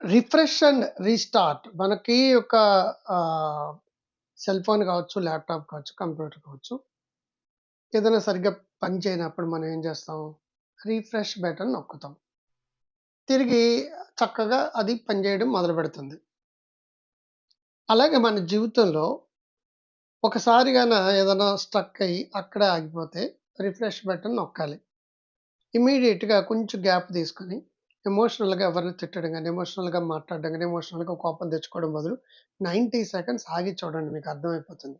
Refresh and restart మనకి ఒక cell phone కావచ్చు, ల్యాప్‌టాప్ కావచ్చు, కంప్యూటర్ కావచ్చు. ఏదైనా సరిగ్గా పని చేయనప్పుడు మనం ఏం చేస్తాం? రిఫ్రెష్ బటన్ నొక్కుతాం. తిరిగి చక్కగా అది పనిచేయడం మొదలు పెడుతుంది అలాగే మన జీవితంలో ఒకసారిగా ఏదైనా స్ట్రక్ అయ్యి అక్కడే ఆగిపోతే రిఫ్రెష్ బటన్ నొక్కాలి. ఇమ్మీడియేట్‌గా కొంచెం గ్యాప్ తీసుకొని ఎమోషనల్‌గా ఎవరిని తిట్టడం కానీ ఎమోషనల్‌గా మాట్లాడడం కానీ ఎమోషనల్‌గా కోపం తెచ్చుకోవడం బదులు 90 సెకండ్స్ ఆగి చూడండి మీకు అర్థమైపోతుంది.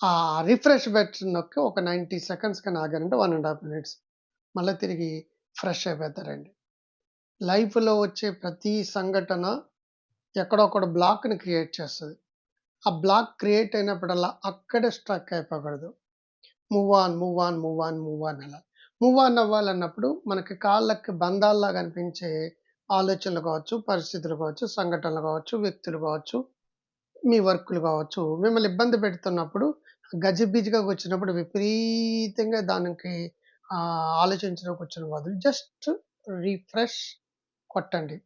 ఆ రిఫ్రెష్ బటన్ నొక్కి ఒక 90 సెకండ్స్ కానీ ఆగారంటే 1 ½ మినిట్స్ మళ్ళీ తిరిగి ఫ్రెష్ అయిపోతారండి. లైఫ్‌లో వచ్చే ప్రతి సంఘటన ఎక్కడొక్కడ బ్లాక్‌ని క్రియేట్ చేస్తుంది ఆ బ్లాక్ క్రియేట్ అయినప్పుడల్లా అక్కడే struck అయిపోకూడదు. Move on, move on, move on, move on అలా. మూవ్ ఆన్ అవ్వాలన్నప్పుడు మనకి కాళ్ళకి బంధాల్లాగా అనిపించే ఆలోచనలు కావచ్చు, పరిస్థితులు కావచ్చు, సంఘటనలు కావచ్చు, వ్యక్తులు కావచ్చు, మీ వర్కులు కావచ్చు, మిమ్మల్ని ఇబ్బంది పెడుతున్నప్పుడు గజిబిజిగా వచ్చినప్పుడు విపరీతంగా దానికి ఆలోచించడానికి ఆలోచించడం కూర్చున్న బదులు జస్ట్ రీఫ్రెష్ కొట్టండి.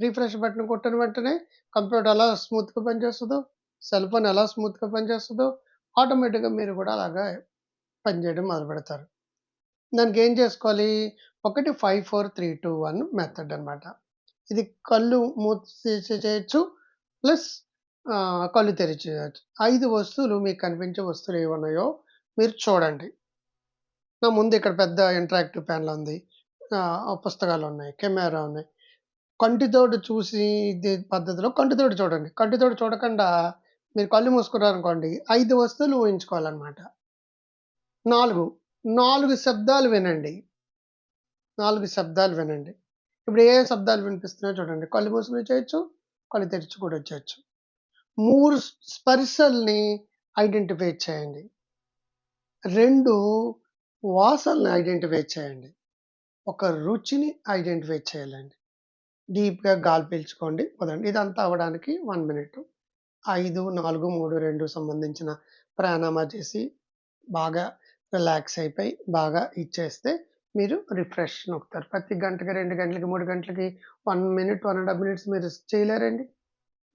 రీఫ్రెష్ బటన్ కొట్టిన వెంటనే కంప్యూటర్ ఎలా స్మూత్‌గా పనిచేస్తుందో సెల్ ఫోన్ ఎలా స్మూత్‌గా పనిచేస్తుందో ఆటోమేటిక్‌గా మీరు కూడా అలాగా పనిచేయడం మొదలు పెడతారు దానికి ఏం చేసుకోవాలి? ఒకటి 5, 4, 3, 2, 1 మెథడ్ అనమాట ఇది కళ్ళు మూసి చేయొచ్చు. ప్లస్ కళ్ళు తెరిచి చేయొచ్చు. ఐదు వస్తువులు మీకు కనిపించే వస్తువులు ఏమన్నాయో మీరు చూడండి. నా ముందు ఇక్కడ పెద్ద ఇంటరాక్టివ్ ప్యానల్ ఉంది. పుస్తకాలు ఉన్నాయి కెమెరా ఉన్నాయి. కంటితోటి చూసి పద్ధతిలో కంటితోటి చూడండి. కంటితోటి చూడకుండా మీరు కళ్ళు మూసుకున్నారనుకోండి ఐదు వస్తువులు ఊహించుకోవాలన్నమాట. నాలుగు నాలుగు శబ్దాలు వినండి. నాలుగు శబ్దాలు వినండి. ఇప్పుడు ఏ శబ్దాలు వినిపిస్తున్నాయో చూడండి. కళ్ళు మూసుకుని చేయొచ్చు. కళ్ళు తెరిచి కూడా చేయొచ్చు. మూడు స్పర్శల్ని ఐడెంటిఫై చేయండి. రెండు వాసల్ని ఐడెంటిఫై చేయండి. ఒక రుచిని ఐడెంటిఫై చేయాలండి. డీప్‌గా గాలి పీల్చుకోండి. వదండి ఇదంతా అవ్వడానికి వన్ మినిట్. 5, 4, 3, 2 సంబంధించిన ప్రాణాయామా చేసి బాగా రిలాక్స్ అయిపోయి బాగా ఇచ్చేస్తే మీరు రిఫ్రెష్ నొక్కుతారు. ప్రతి గంటకి, రెండు గంటలకి, మూడు గంటలకి one minute, one and half minutes మీరు చేయలేరండి?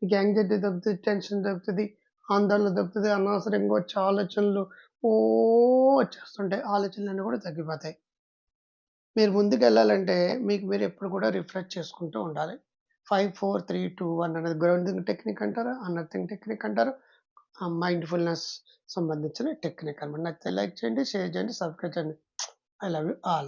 మీకు యాంగ్జైటీ దొరుకుతుంది టెన్షన్ దొరుకుతుంది ఆందోళన దొరుకుతుంది అనవసరంగా వచ్చే ఆలోచనలు ఓ వచ్చేస్తుంటాయి. ఆలోచనలన్నీ కూడా తగ్గిపోతాయి. మీరు ముందుకు వెళ్ళాలంటే మీకు మీరు ఎప్పుడు కూడా రిఫ్రెష్ చేసుకుంటూ ఉండాలి. 5, 4, 3, 2, 1 అనేది గ్రౌండింగ్ టెక్నిక్ అంటారు. అన్నర్థింగ్ టెక్నిక్ అంటారు. మైండ్‌ఫుల్‌నెస్ సంబంధించిన టెక్నిక్ అనమాట నచ్చితే లైక్ చేయండి, షేర్ చేయండి, సబ్స్క్రైబ్ చేయండి. I love you all.